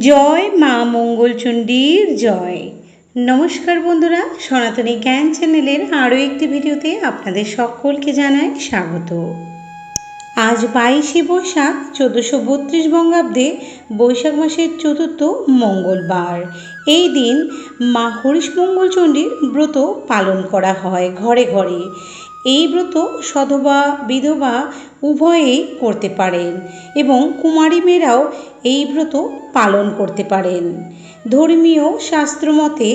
জয় মা মঙ্গলচণ্ডীর জয়। নমস্কার বন্ধুরা, সনাতনী জ্ঞান চ্যানেলের আরও একটি ভিডিওতে আপনাদের সকলকে জানাই স্বাগত। আজ বাইশে বৈশাখ, চোদ্দোশো বত্রিশ বঙ্গাব্দে বৈশাখ মাসের চতুর্থ মঙ্গলবার। এই দিন মা হরিশ মঙ্গলচণ্ডীর ব্রত পালন করা হয় ঘরে ঘরে। এই ব্রত সধবা, বিধবা উভয়েই করতে পারেন এবং কুমারী মেয়েরাও এই ব্রত পালন করতে পারেন। ধর্মীয় শাস্ত্রমতে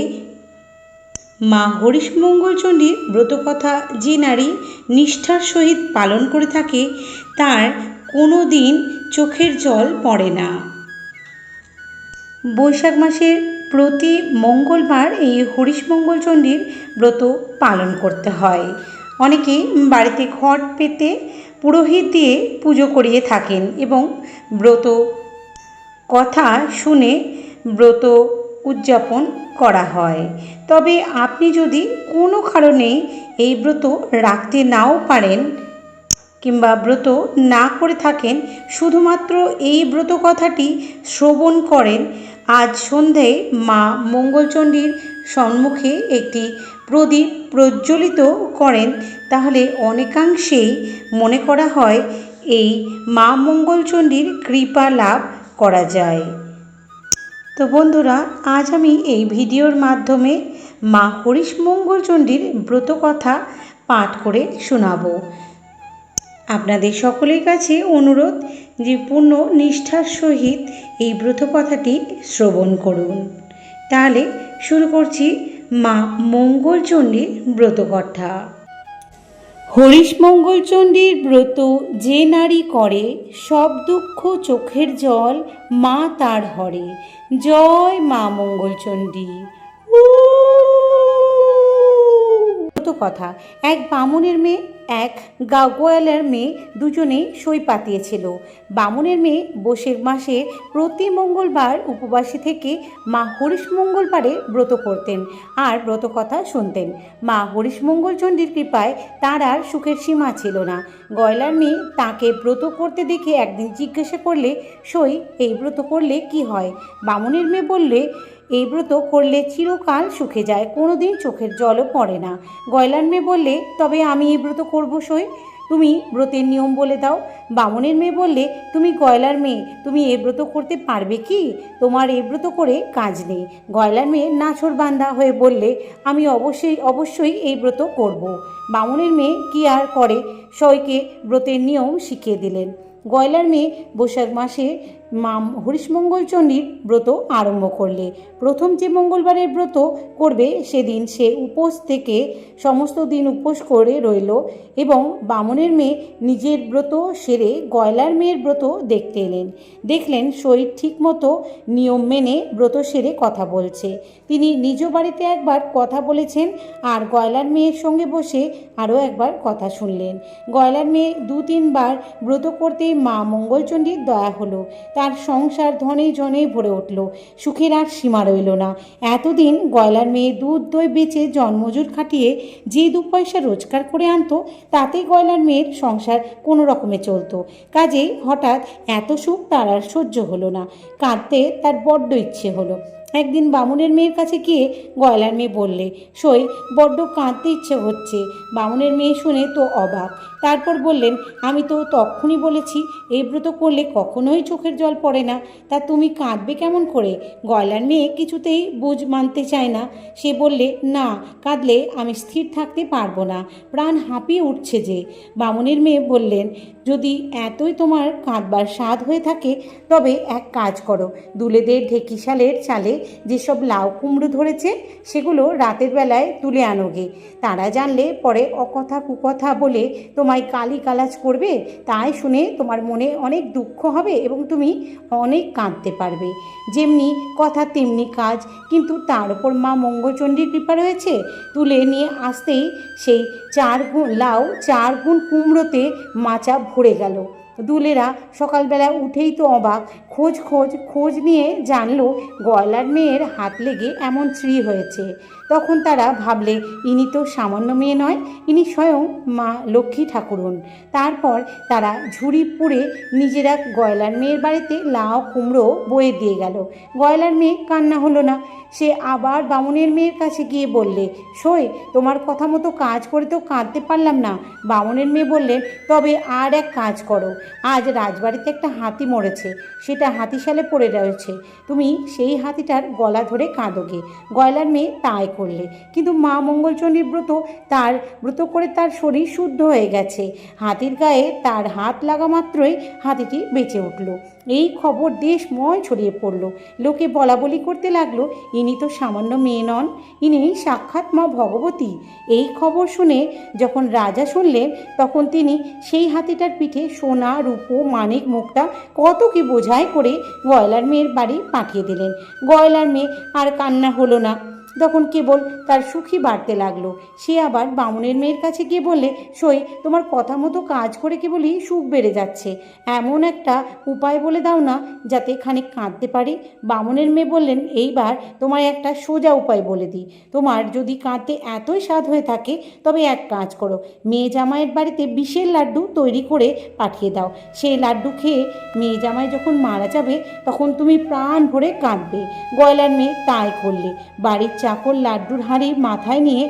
মা হরিশমঙ্গলচণ্ডীর ব্রতকথা যে নারী নিষ্ঠার সহিত পালন করে থাকে, তার কোনো দিন চোখের জল পড়ে না। বৈশাখ মাসের প্রতি মঙ্গলবার এই হরিশমঙ্গলচণ্ডীর ব্রত পালন করতে হয়। অনেকে বাড়িতে ঘট পেতে পুরোহিত দিয়ে পুজো করিয়ে থাকেন এবং ব্রত কথা শুনে ব্রত উদযাপন করা হয়। তবে আপনি যদি কোনো কারণে এই ব্রত রাখতে নাও পারেন কিংবা ব্রত না করে থাকেন, শুধুমাত্র এই ব্রত কথাটি শ্রবণ করেন। আজ সন্ধে মা মঙ্গলচণ্ডীর সম্মুখে একটি প্রদীপ প্রজ্বলিত করেন, তাহলে অনেকাংশেই মনে করা হয় এই মা মঙ্গলচণ্ডীর কৃপা লাভ করা যায়। তো বন্ধুরা, আজ আমি এই ভিডিওর মাধ্যমে মা হরিশ মঙ্গলচণ্ডীর ব্রত কথা পাঠ করে শোনাবো। আপনাদের সকলের কাছে অনুরোধ যে পূর্ণ নিষ্ঠার সহিত এই ব্রত কথাটি শ্রবণ করুন। তাহলে শুরু করছি মা মঙ্গলচণ্ডীর ব্রতকথা হরিশ মঙ্গলচণ্ডীর ব্রত যে নারী করে, সব দুঃখ চোখের জল মা তার হরে। জয় মা মঙ্গলচণ্ডী। কথা এক বামুনের মেয়ে এক গাগোয়ালার মেয়ে দুজনেই সই পাতিয়েছিল। বামুনের মেয়ে বসের মাসে প্রতি মঙ্গলবার উপবাসী থেকে মা হরিশ মঙ্গলবারে ব্রত করতেন আর ব্রত কথা শুনতেন। মা হরিশ মঙ্গলচণ্ডীর কৃপায় তার আর সুখের সীমা ছিল না। গয়লার মেয়ে তাকে ব্রত করতে দেখে একদিন জিজ্ঞাসা করলে, সই, এই ব্রত করলে কি হয়? বামুনের মেয়ে বললে এই ব্রত করলে চিরকাল সুখে যায়, কোনোদিন চোখের জলও পড়ে না। গয়লার মেয়ে বললে, তবে আমি এই ব্রত করব সই? তুমি ব্রতের নিয়ম বলে দাও। বামনের মেয়ে বললে, তুমি গয়লার মেয়ে, তুমি এ ব্রত করতে পারবে কি? তোমার এ ব্রত করে কাজ নেই। গয়লার মেয়ে নাছর বান্দা হয়ে বললে, আমি অবশ্যই অবশ্যই এই ব্রত করব। বামনের মেয়ে কি আর করে? সইকে ব্রতের নিয়ম শিখিয়ে দিলেন। গয়লার মেয়ে বৈশাখ মাসে মা হরিশমঙ্গলচণ্ডীর ব্রত আরম্ভ করলে। প্রথম যে মঙ্গলবারের ব্রত করবে, সেদিন সে উপোস থেকে সমস্ত দিন উপোস করে রইল এবং বামনের মেয়ে নিজের ব্রত সেরে গয়লার মেয়ের ব্রত দেখতে এলেন। দেখলেন শরীর ঠিকমতো নিয়ম মেনে ব্রত সেরে কথা বলছে। তিনি নিজ বাড়িতে একবার কথা বলেছেন আর গয়লার মেয়ের সঙ্গে বসে আরও একবার কথা শুনলেন। গয়লার মেয়ে দু তিনবার ব্রত করতেই মা মঙ্গলচণ্ডীর দয়া হলো। তার সংসার ধনে জনে ভরে উঠল। সুখের আর সীমা রইল না। এতদিন গয়লার মেয়ে দুধ, দই বেচে জন্মজুর খাটিয়ে যে দু পয়সা রোজগার করে আনতো, তাতেই গয়লার মেয়ের সংসার কোনো রকমে চলতো। কাজেই হঠাৎ এত সুখ তার আর সহ্য হলো না। কাঁদতে তার বড্ড ইচ্ছে হলো। একদিন বামুনের মেয়ের কাছে গিয়ে গয়লার মেয়ে বললে, সই, বড্ড কাঁদতে ইচ্ছে হচ্ছে। বামুনের মেয়ে শুনে তো অবাক। তারপর বললেন, আমি তো তখনই বলেছি এই ব্রত করলে কখনোই চোখের জল পড়ে না। তা তুমি কাঁদবে কেমন করে? গয়লার মেয়ে কিছুতেই বুঝ মানতে চায় না। সে বললে, না, কাঁদলে আমি স্থির থাকতে পারব না। প্রাণ হাঁপিয়ে উঠছে যে। বামুনের মেয়ে বললেন, যদি এতই তোমার কাঁদবার স্বাদ হয়ে থাকে, তবে এক কাজ করো। দুলেদের ঢেকিশালের চালে যেসব লাউ কুমড়ো ধরেছে, সেগুলো রাতের বেলায় তুলে আনোগে তারা জানলে পরে অকথা কুকথা বলে তোমায় কালি কালাজ করবে, তাই শুনে তোমার মনে অনেক দুঃখ হবে এবং তুমি অনেক কাঁদতে পারবে। যেমনি কথা তেমনি কাজ, কিন্তু তার উপর মা মঙ্গলচণ্ডীর কৃপা রয়েছে। তুলে নিয়ে আসতেই সেই চার গুণ, লাউ চার গুণ কুমড়োতে মাচা ভরে গেল। দুলেরা সকালবেলা উঠেই তো অবাক খোঁজ খোঁজ খোঁজ নিয়ে জানলো গয়লার মেয়ের হাত লেগে এমন শ্রী হয়েছে। তখন তারা ভাবলে, ইনি তো সামান্য মেয়ে নয়, ইনি স্বয়ং মা লক্ষ্মী ঠাকুরন। তারপর তারা ঝুড়ি পুড়ে নিজেরা গয়লার মেয়ের বাড়িতে লাউ, কুমড়ো, বয়ে দিয়ে গেল। গয়লার মেয়ে কান্না হলো না। সে আবার বামুনের মেয়ের কাছে গিয়ে বললে, সই, তোমার কথা মতো কাজ করে তো কাঁদতে পারলাম না। বামুনের মেয়ে বললেন তবে আর এক কাজ করো। আজ রাজবাড়িতে একটা হাতি মরেছে। সেটা হাতিশালে পড়ে রয়েছে। তুমি সেই হাতিটার গলা ধরে কাঁদোগে। গয়লার মেয়ে তাই করলে। কিন্তু মা মঙ্গলচণ্ডীর ব্রত তার, ব্রত করে তার শরীর শুদ্ধ হয়ে গেছে। হাতির গায়ে তার হাত লাগা মাত্রই হাতিটি বেঁচে উঠল। এই খবর দেশময় ছড়িয়ে পড়ল। লোকে বলা বলি করতে লাগল, ইনি তো সামান্য মেয়ে নন, ইনি সাক্ষাৎ মা ভগবতী। এই খবর শুনে যখন রাজা শুনলেন, তখন তিনি সেই হাতিটার পিঠে সোনা, রূপো, মানিক, মুক্তা কত কি বোঝাই করে গয়লার মেয়ের বাড়ি পাঠিয়ে দিলেন। গয়লার মেয়ে আর কান্না হলো না। তখন কেবল তার সুখী বাড়তে লাগল। সে আবার বামুনের মেয়ের কাছে গিয়ে বললে, সই, তোমার কথা মতো কাজ করে কেবলই সুখ বেড়ে যাচ্ছে। এমন একটা উপায় বলে দাও না যাতে খানিক কাঁদতে পারি। বামুনের মেয়ে বললেন, এইবার তোমায় একটা সোজা উপায় বলে দিই। তোমার যদি কাঁদতে এতই স্বাদ হয়ে থাকে, তবে এক কাজ করো। মেয়ে জামাইয়ের বাড়িতে বিশের লাড্ডু তৈরি করে পাঠিয়ে দাও। সেই লাড্ডু খেয়ে মেয়ে জামাই যখন মারা যাবে, তখন তুমি প্রাণ ভরে কাঁদবে। গয়লার মেয়ে তাই করলে। বাড়ির চাকর লাড্ডুর হাঁড়ি মাথায় নিয়ে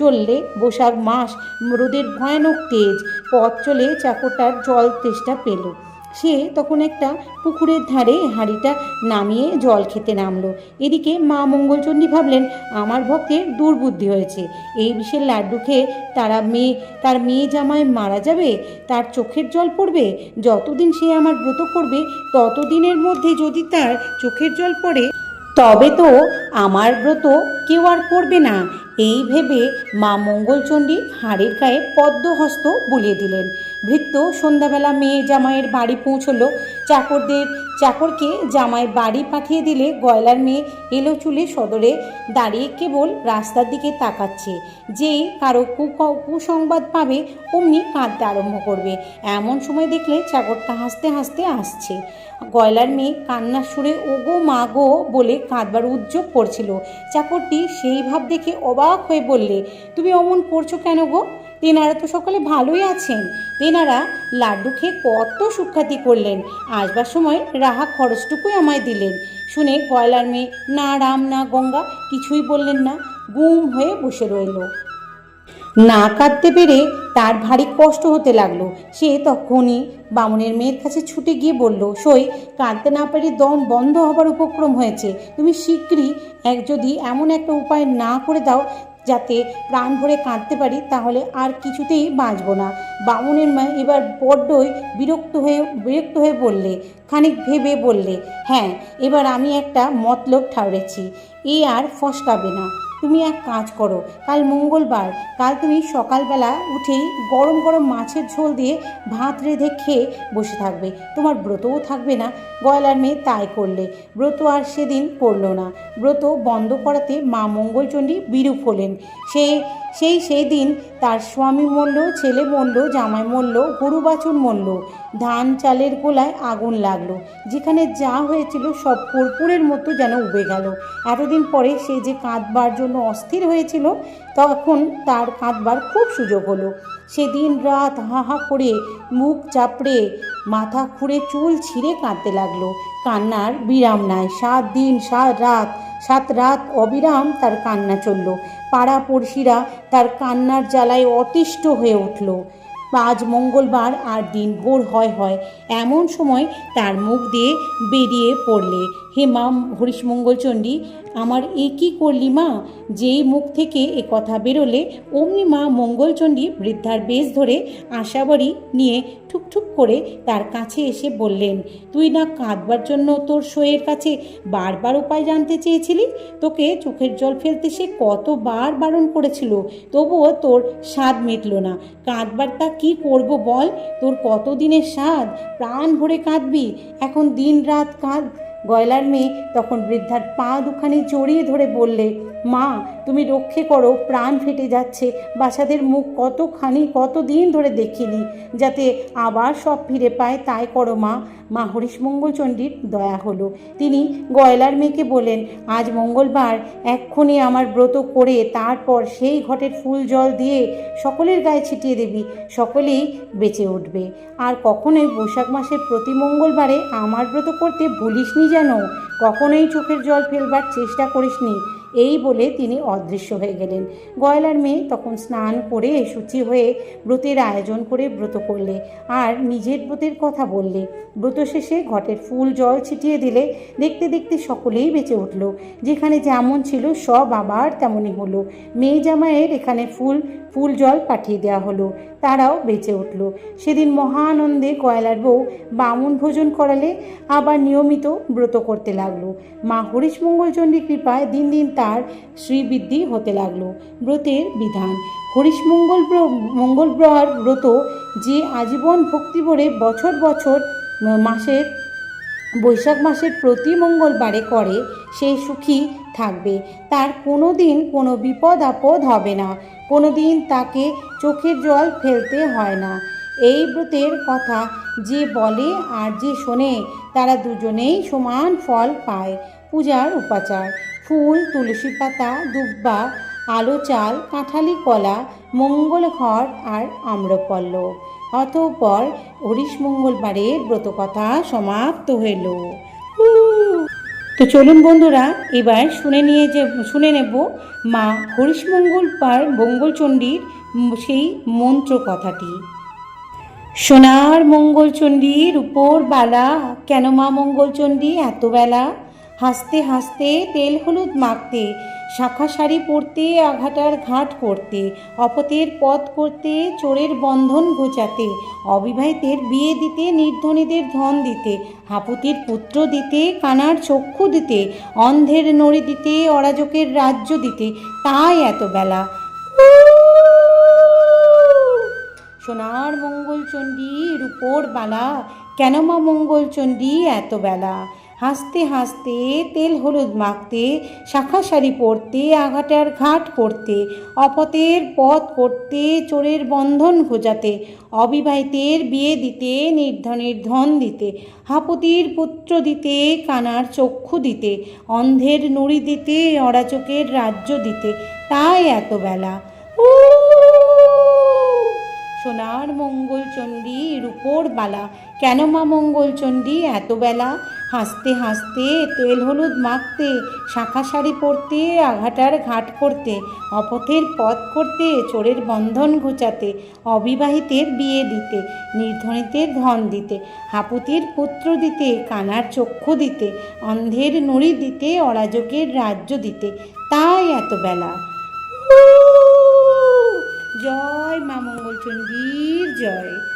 চললে বৈশাখ মাস রোদের ভয়ানক তেজ, পথ চলে চাকরটার জল তেষ্টা পেল। সে তখন একটা পুকুরের ধারে হাঁড়িটা নামিয়ে জল খেতে নামলো। এদিকে মা মঙ্গলচণ্ডী ভাবলেন, আমার ভক্তের দুর্বুদ্ধি হয়েছে। এই বিষের লাড্ডু খেয়ে তারা মেয়ে, তার মেয়ে জামায় মারা যাবে, তার চোখের জল পড়বে, যতদিন সে আমার ব্রত করবে, ততদিনের মধ্যে যদি তার চোখের জল পড়ে তবে তো আমার ব্রত কেউ আর করবে না। এই ভেবে মা মঙ্গলচণ্ডী হাড়ের গায়ে পদ্মহস্ত বুলিয়ে দিলেন। ভৃত্য সন্ধ্যাবেলা মেয়ে জামাইয়ের বাড়ি পৌঁছলো। চাকরদের, চাকরকে জামাই বাড়ি পাঠিয়ে দিলে গয়লার মেয়ে এলো চুলে সদরে, দাঁড়িয়ে কেবল রাস্তার দিকে তাকাচ্ছে। যে কারও কুসংবাদ পাবে অমনি কাঁদতে আরম্ভ করবে। এমন সময় দেখলে চাকরটা হাসতে হাসতে আসছে। গয়লার মেয়ে কান্নার সুরে ওগো মা গো বলে কাঁদবার উদ্যোগ করছিল। চাকরটি সেই ভাব দেখে অবাক হয়ে বললে, তুমি অমন করছ কেন গো? তেনারা তো সকলে ভালোই আছেন। তেনারা লাড্ডু খেয়ে কত সুখ্যাতি করলেন। আসবার সময় রাহা খরচটুকুই আমায় দিলেন। শুনে কয়লার মেয়ে, না রাম, না গঙ্গা, কিছুই বললেন না। গুম হয়ে বসে রইল। না কাঁদতে পেরে তার ভারী কষ্ট হতে লাগল। সে তখনই বামুনের মেয়ের কাছে ছুটে গিয়ে বলল, সই, কাঁদতে না পেরে দম বন্ধ হবার উপক্রম হয়েছে। তুমি শীঘ্রই এক যদি এমন একটা উপায় না করে দাও যাতে প্রাণ ভরে কাঁদতে পারি, তাহলে আর কিছুতেই বাঁচব না। বামুনের মা এবার বড্ডই বিরক্ত হয়ে বিরক্ত হয়ে বললে, খানিক ভেবে বললে হ্যাঁ এবার আমি একটা মতলব ঠাউরেছি, এ আর ফসকাবে না। তুমি এক কাজ করো, কাল মঙ্গলবার। কাল তুমি সকালবেলা উঠেই গরম গরম মাছের ঝোল দিয়ে ভাত রেঁধে খেয়ে বসে থাকবে। তোমার ব্রতও থাকবে না, গয়লার মেয়ে তাই করলে। ব্রত আর সেদিন করল না। ব্রত বন্ধ করাতে মা মঙ্গলচণ্ডী বিরূপ হলেন। সে সেই সেই দিন তার স্বামী মরল, ছেলে মরল, জামাই মরল, গরু বাছুর মরল। ধান চালের গোলায় আগুন লাগল। যেখানে যা হয়েছিল সব কর্পূরের মতো যেন উবে গেল। এতদিন পরে সে যে কাঁদবার জন্য অস্থির হয়েছিল, তখন তার কাঁদবার খুব সুযোগ হলো। সে দিন রাত হা হা করে মুখ চাপড়ে মাথা খুঁড়ে চুল ছিঁড়ে কাঁদতে লাগল। কান্নার বিরাম নাই। সাত দিন, সাত রাত সাত রাত অবিরাম তার কান্না চলল। পাড়া পড়শিরা তার কান্নার জ্বালায় অতিষ্ঠ হয়ে উঠল। আজ মঙ্গলবার আর দিন ভোর হয় হয় এমন সময় তার মুখ দিয়ে বেরিয়ে পড়লে। হে মা হরিশ মঙ্গলচণ্ডী আমার এ কী করলি মা? যেই মুখ থেকে এ কথা বেরোলে, অমনি মা মঙ্গলচণ্ডী বৃদ্ধার বেশ ধরে আশাবাড়ি নিয়ে ঠুকঠুক করে তার কাছে এসে বললেন, তুই না কাঁদবার জন্য তোর সইয়ের কাছে বারবার উপায় জানতে চেয়েছিলি? তোকে চোখের জল ফেলতে সে কতবার বারণ করেছিল, তবুও তোর স্বাদ মিটল না। কাঁদবার তা কী করব বল? তোর কতদিনের স্বাদ? প্রাণ ভরে কাঁদবি। এখন দিন রাত কাঁদ গয়লার মেয়ে তখন বৃদ্ধার পা দুখানি জড়িয়ে ধরে বললে মা, তুমি রক্ষে করো, প্রাণ ফেটে যাচ্ছে বাচ্চাদের মুখ কতখানি কত দিন ধরে দেখিনি, যাতে আবার সব ফিরে পায়, তাই করো মা। মা হরিশমঙ্গল চণ্ডীর দয়া হলো। তিনি গয়লার মেয়েকে বলেন আজ মঙ্গলবার, এক্ষুনি আমার ব্রত করে তারপর সেই ঘটের ফুল জল দিয়ে সকলের গায়ে ছিটিয়ে দিবি, সকলেই বেঁচে উঠবে। আর কখনোই বৈশাখ মাসের প্রতি মঙ্গলবারে আমার ব্রত করতে ভুলিসনি যেন? কখনোই চোখের জল ফেলবার চেষ্টা করিসনি। এই বলে তিনি অদৃশ্য হয়ে গেলেন। গয়লার মেয়ে তখন স্নান করে শুচি হয়ে ব্রতের আয়োজন করে ব্রত করলে আর নিজের ব্রতের কথা বললে। ব্রত শেষে ঘটের ফুল জল ছিটিয়ে দিলে দেখতে দেখতে সকলেই বেঁচে উঠল। যেখানে যেমন ছিল সব আবার তেমনই হলো। মেয়ে জামাইয়ের এখানে ফুল ফুল জল পাঠিয়ে দেওয়া হলো। তারাও বেঁচে উঠল। সেদিন মহানন্দে কয়লার বউ বামুন ভোজন করালে আবার নিয়মিত ব্রত করতে লাগল। মা হরিশমঙ্গলচণ্ডী কৃপায় দিন দিন তার শ্রীবৃদ্ধি হতে লাগল। ব্রতের বিধান। হরিশমঙ্গল মঙ্গল ব্রহার ব্রত যে আজীবন ভক্তি ভরে বছর বছর মাসের, বৈশাখ মাসের প্রতি মঙ্গলবারে করে সে সুখী থাকবে। তার কোনো দিন কোনো বিপদ আপদ হবে না। কোনো দিন তাকে চোখের জল ফেলতে হয় না। এই ব্রতের কথা যে বলে আর যে শোনে, তারা দুজনেই সমান ফল পায়। পূজার উপাচার, ফুল, তুলসী পাতা, দুব্বা, আলো চাল, কাঁঠালি কলা, মঙ্গল ঘট আর আম্রপল্ল। অতঃপর হরিশ মঙ্গলবারের ব্রতকথা সমাপ্ত হইল। তো চলুন বন্ধুরা, এবার শুনে নিয়ে যে, শুনে নেব মা হরিশমঙ্গল পার মঙ্গলচণ্ডীর সেই মন্ত্র কথাটি। সোনার মঙ্গলচণ্ডীর উপর বালা, কেন মা মঙ্গলচণ্ডী এত বেলা? হাসতে হাসতে তেল হলুদ মাখতে শাখা শাড়ি পরতে আঘাটার ঘাট করতে, অপতের পথ করতে, চোরের বন্ধন ঘোচাতে, অবিবাহিতের বিয়ে দিতে, নির্ধনীদের ধন দিতে হাপুতির পুত্র দিতে, কানার চক্ষু দিতে, অন্ধের নড়ি দিতে, অরাজকের রাজ্য দিতে, তাই এত বেলা। সোনার মঙ্গলচণ্ডী রূপোর বালা কেন মা মঙ্গলচণ্ডী এত বেলা? হাসতে হাসতে, তেল হলুদ মাখতে, শাখা শাড়ি পরতে, আঘাটার ঘাট করতে অপতের পথ করতে, চোরের বন্ধন খোঁজাতে অবিবাহিতের বিয়ে দিতে, নির্ধনের ধন দিতে, হাপতির পুত্র দিতে, কানার চক্ষু দিতে, অন্ধের নুড়ি দিতে অরাচকের রাজ্য দিতে, তাই এত বেলা। সোনার মঙ্গলচণ্ডী রূপোর বালা। কেন মা মঙ্গলচণ্ডী এত বেলা? হাসতে হাসতে তেল হলুদ মাখতে, শাখা শাড়ি পরতে, আঘাটার ঘাট করতে, অপথের পথ করতে, চোরের বন্ধন ঘুচাতে, অবিবাহিতের বিয়ে দিতে নির্ধনীদের ধন দিতে, হাপুতির পুত্র দিতে, কানার চক্ষু দিতে, অন্ধের নুড়ি দিতে, অরাজকের রাজ্য দিতে, তাই এত বেলা। জয় মা মঙ্গলচণ্ডীর জয়।